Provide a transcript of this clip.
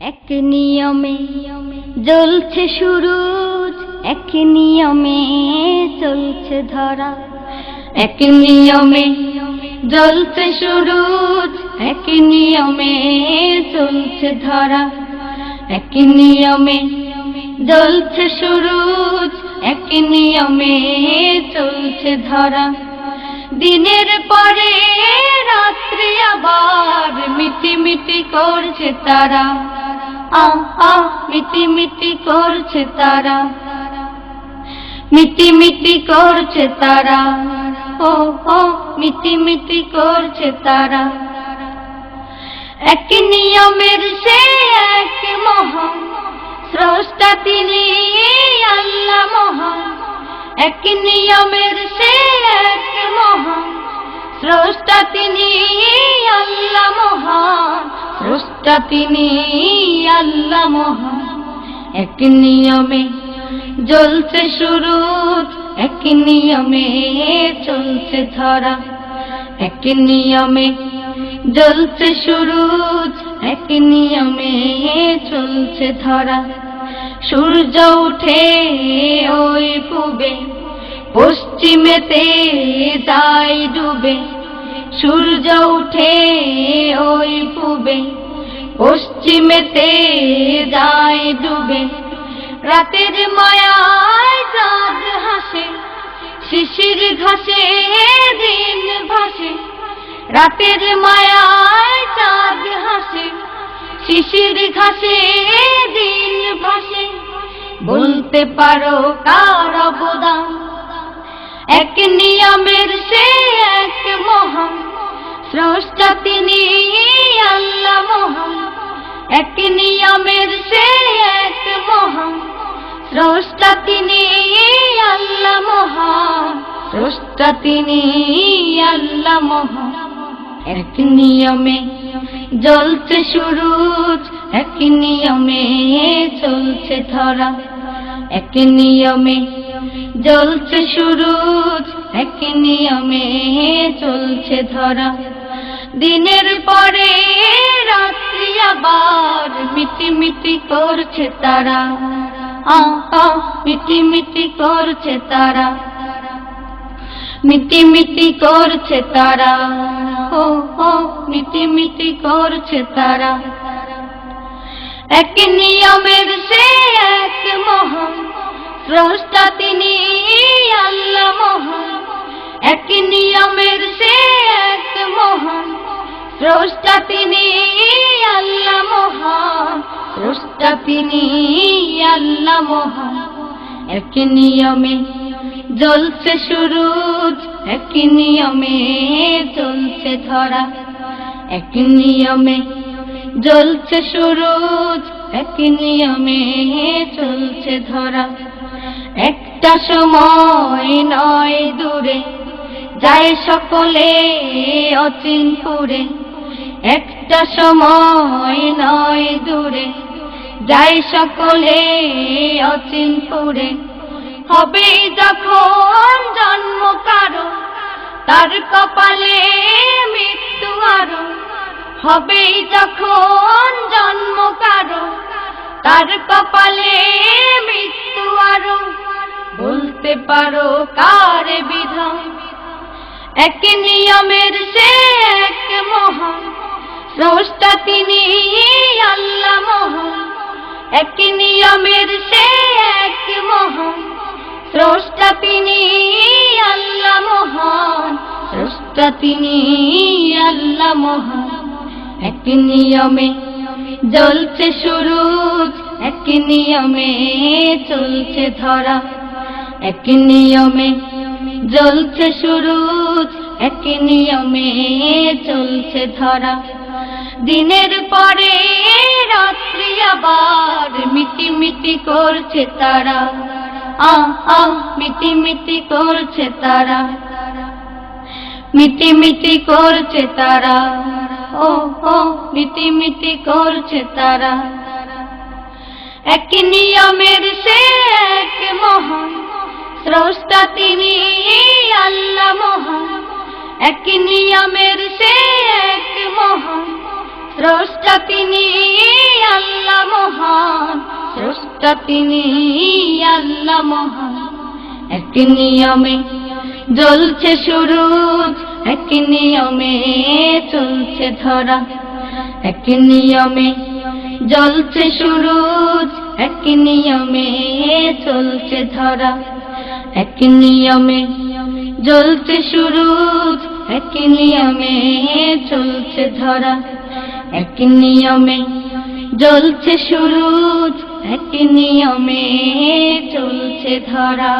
এক নিয়মে জ্বলছে সুরুজ, এক নিয়মে চলছে ধরা। এক নিয়মে জ্বলছে সুরুজ, এক নিয়মে চলছে ধরা। এক নিয়মে জ্বলছে সুরুজ, এক নিয়মে চলছে ধরা। দিনের পরে রাত্রি আবার মিটি মিটি করছে তারা। আ আ মিটি মিটি করছে তারা। মিটি মিটি করছে তারা। ও ও, মিটি মিটি করছে তারা। এক নিয়মের সে এক মহান স্রষ্টা তিনি আল্লাহ মহান। এক নিয়মের সে স্রষ্টা তিনি আল্লাহ মহান। স্রষ্টা তিনি আল্লাহ মহান। এক নিয়মে জ্বলছে সুরুজ এক নিয়মে চলছে ধরা। এক নিয়মে জ্বলছে সুরুজ এক নিয়মে চলছে ধরা। সূর্য উঠে ওই পূবে, পশ্চিমেতে যায় ডুবে। সূর্য উঠে ওই পূবে, পশ্চিমেতে যায় ডুবে। রাতের মায়ায় চাঁদ হাসে শিশির ঘাসে দিন ভাসে। রাতের মায়ায় চাঁদ হাসে শিশির ঘাসে দিন ভাসে। বলতে পারো কার অবদান? এক নিয়মের সে এক মহান। স্রষ্টা তিনি আল্লাহ মহান। এক নিয়মের সে এক মহান। স্রষ্টা তিনি আল্লাহ মহান। স্রষ্টা তিনি আল্লাহ মহান। এক নিয়মে জ্বলছে সুরুজ, এক নিয়মে চলছে ধরা। এক নিয়মে জ্বলছে সুরুজ, এক নিয়মে চলছে ধরা। দিনের পরে রাত্রি আবার মিটি মিটি করছে তারা। আ আ মিটি মিটি করছে তারা। মিটি মিটি করছে তারা। ও ও মিটি মিটি করছে তারা। এক নিয়মের সে এক মহান, স্রষ্টা তিনি আল্লাহ মহান। এক নিয়মের সে এক মহান স্রষ্টা তিনি আল্লাহ মহান। স্রষ্টা তিনি আল্লাহ মহান। এক নিয়মে জ্বলছে সুরুজ, এক নিয়মে চলছে ধরা। এক নিয়মে জ্বলছে সুরুজ, এক নিয়মে চলছে ধরা। একটা সময় নয় দূরে, যায় সকলে অচিনপুরে একটা সময় নয় দূরে, যাই সকলে অচিন অচিনপুরে হবে যখন জন্ম কারও, তার কপালে মৃত্যু আরও। হবে যখন জন্ম কারও, তার কপালে মৃত্যু আরও। বলতে পারো কার বিধান এক নিয়মের সে এক মহান স্রষ্টা তিনি আল্লাহ মহান এক নিয়মের সে এক মহান স্রষ্টা তিনি আল্লাহ মহান স্রষ্টা তিনি আল্লাহ মহান এক নিয়মে জ্বলছে সুরুজ এক নিয়মে চলছে ধরা। এক নিয়মে জ্বলছে সুরুজ এক নিয়মে চলছে ধরা। দিনের পরে রাত্রি আবার মিটি মিটি করছে তারা। আ মিটি মিটি করছে তারা। মিটি মিটি করছে তারা। ও ও, মিটি মিটি করছে তারা। এক নিয়মের সে এক মহান স্রষ্টা তিনি আল্লাহ মহান। এক নিয়মের সে স্রষ্টা তিনি আল্লাহ মহান। স্রষ্টা তিনি আল্লাহ মহান। এক নিয়মে জ্বলছে সুরুজ, এক নিয়মে চলছে ধরা। এক নিয়মে জ্বলছে সুরুজ, এক নিয়মে চলছে ধরা। এক নিয়মে জ্বলছে সুরুজ, এক নিয়মে চলছে ধরা। এক নিয়মে জ্বলছে সুরুজ এক নিয়মে চলছে ধরা।